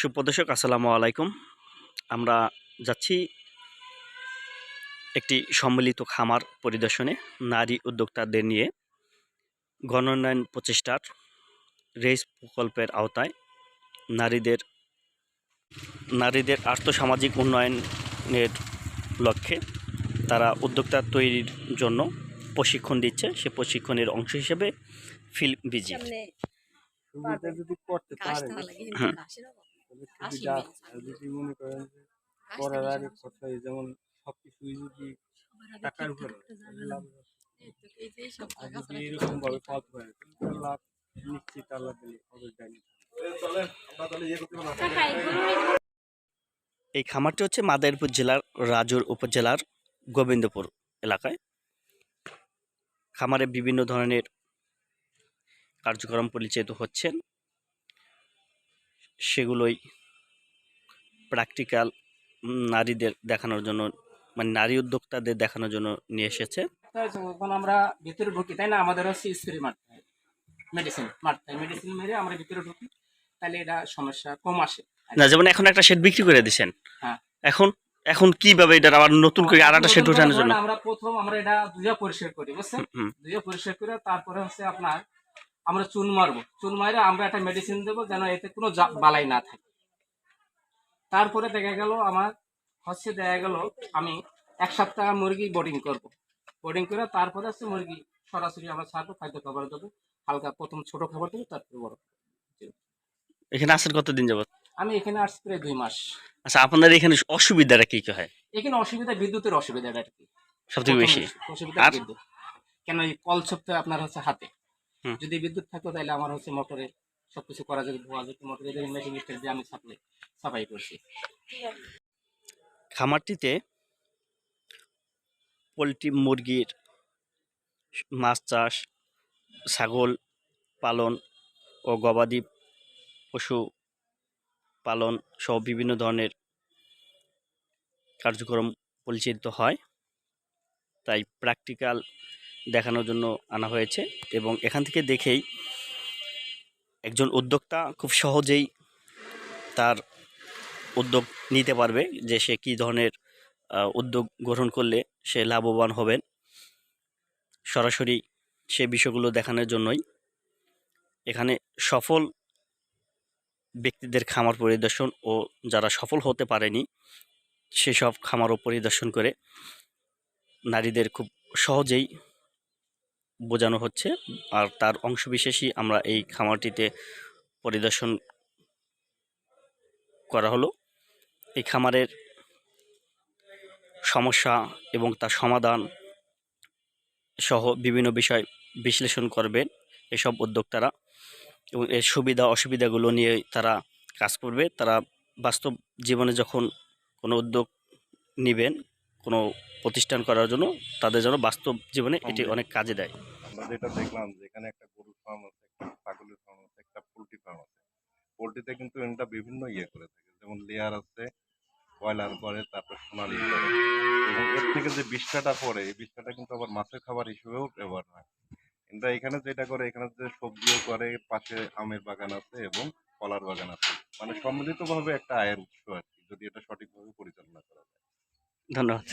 সুপ্রদর্শক আসসালামু আলাইকুম। আমরা যাচ্ছি একটি সম্মিলিত খামার পরিদর্শনে নারী উদ্যোক্তাদের নিয়ে গণোন্নয়ন প্রচেষ্টার রেস প্রকল্পের আওতায় নারীদের নারীদের আর্থসামাজিক উন্নয়নের লক্ষ্যে তারা উদ্যোক্তা তৈরির জন্য প্রশিক্ষণ দিচ্ছে। সে প্রশিক্ষণের অংশ হিসেবে ফিল্ম বিজি সামনে যদি করতে পারে যদি মনে করেন যে করার আগে খরচা যেমন সবকিছুই যদি টাকার উপরে লাভ সব যদি এরকম কিছু ভাবে হয় তাহলে লাভ নিশ্চিত আল্লাহ দিলে হবে জানি এই খামারটি হচ্ছে মাদারীপুর জেলার রাজুর উপজেলার গোবিন্দপুর এলাকায়। খামারে বিভিন্ন ধরনের কার্যক্রম পরিচালিত হচ্ছেন। সেগুলোই প্র্যাকটিক্যাল নারীদের দেখানোর জন্য মানে নারী উদ্যোক্তাদের দেখানোর জন্য নিয়ে এসেছে। যখন আমরা ভিতরে ঢুকি তাই না? আমাদের হচ্ছে স্প্রে মারতে হয় মেডিসিন মারতে হয়। মেডিসিন মেরে আমরা ভিতরে ঢুকি তাহলে এটা সমস্যা কম আসে। না যেমন এখন একটা শেড বিক্রি করে দিছেন। হ্যাঁ। এখন এখন কীভাবে এটা আবার নতুন করে আর একটা শেড ওঠানোর জন্য? আমরা প্রথম আমরা এটা দুইয়া পরিষ্কার করি বুঝছেন। দুইয়া পরিষ্কার করে তারপরে হচ্ছে আপনার আমরা চুন মারবো। চুন মারে আমরা একটা মেডিসিন দেবো যেন এতে কোনো বালাই না থাকে। তারপরে দেখা গেল আমার হচ্ছে দেখা গেল আমি এক সপ্তাহ মুরগি বোর্ডিং করব। বোর্ডিং করে তারপরে হচ্ছে মুরগি সরাসরি আমরা ছাড়বো খাদ্য খাবার দেবো হালকা প্রথম ছোট খাবার দেবো তারপরে বড় এখানে আসেন কতদিন যাবত আমি এখানে আসছি প্রায় দুই মাস। আচ্ছা আপনাদের এখানে অসুবিধাটা কি কি হয়? এখানে অসুবিধা বিদ্যুতের অসুবিধাটা আর কি। সব থেকে বেশি? অসুবিধা আর? বিদ্যুৎ। কেন এই কল তো আপনার হচ্ছে হাতে। যদি বিদ্যুৎ থাকতো তাহলে আমার হচ্ছে মোটরে সবকিছু করা যেত ধোয়া যেত মোটরে মেশিন স্টার দিয়ে আমি সাপ্লাই সাফাই করছি। খামারটিতে পোলট্রি, মুরগির মাছ চাষ, ছাগল পালন ও গবাদি পশু পালন সহ বিভিন্ন ধরনের কার্যক্রম পরিচালিত হয়। তাই প্র্যাকটিক্যাল দেখানোর জন্য আনা হয়েছে এবং এখান থেকে দেখেই একজন উদ্যোক্তা খুব সহজেই তার উদ্যোগ নিতে পারবে যে সে কী ধরনের উদ্যোগ গ্রহণ করলে সে লাভবান হবেন। সরাসরি সে বিষয়গুলো দেখানোর জন্যই এখানে সফল ব্যক্তিদের খামার পরিদর্শন ও যারা সফল হতে পারেনি, সেসব খামারও পরিদর্শন করে নারীদের খুব সহজেই বোঝানো হচ্ছে। আর তার অংশবিশেষই আমরা এই খামারটিতে পরিদর্শন করা হলো। এই খামারের সমস্যা এবং তার সমাধান সহ বিভিন্ন বিষয় বিশ্লেষণ করবেন এসব উদ্যোক্তারা এবং এর সুবিধা অসুবিধাগুলো নিয়ে তারা কাজ করবে। তারা বাস্তব জীবনে যখন কোনো উদ্যোগ নেবেন, কোনো প্রতিষ্ঠান করার জন্য তাদের জন্য বাস্তব জীবনে এটি অনেক কাজে দেয়। আমরা যেটা দেখলাম যে এখানে একটা গরুর ফার্ম আছে একটা ছাগলের ফার্ম আছে একটা পোলট্রি ফার্ম আছে। পোলট্রিতে কিন্তু এটা বিভিন্ন ইয়ে করে থাকে যেমন লেয়ার আছে ব্রয়লার করে তারপর সোনালি করে। এবং এর থেকে যে বিষ্ঠাটা পড়ে এই বিষ্ঠাটা কিন্তু আবার মাছের খাবার হিসেবেও ব্যবহার হয়। কিন্তু এখানে যেটা করে এখানে যে সবজিও করে পাশে আমের বাগান আছে এবং কলার বাগান আছে। মানে সম্মিলিতভাবে একটা আয়ের উৎস আর কি যদি এটা সঠিকভাবে পরিচালনা করা যায়। ধন্যবাদ।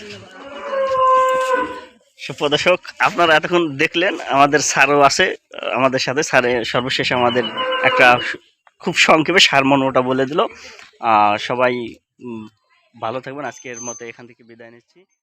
সুপ্রদর্শক, আপনারা এতক্ষণ দেখলেন, আমাদের সারও আছে, আমাদের সাথে। স্যারে সর্বশেষ আমাদের একটা খুব সংক্ষেপে সারমর্মটা বলে দিল। সবাই ভালো থাকবেন। আজকের মতো এখান থেকে বিদায় নিচ্ছি।